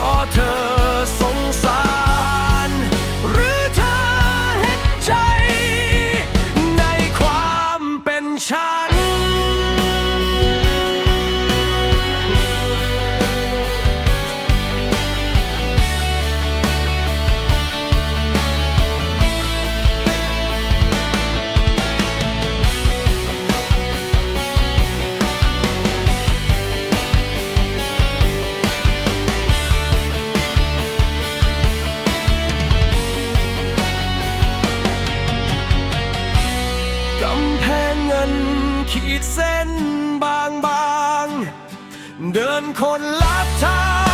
daughter. นขีดเส้นบางๆ เดินคนลับทาง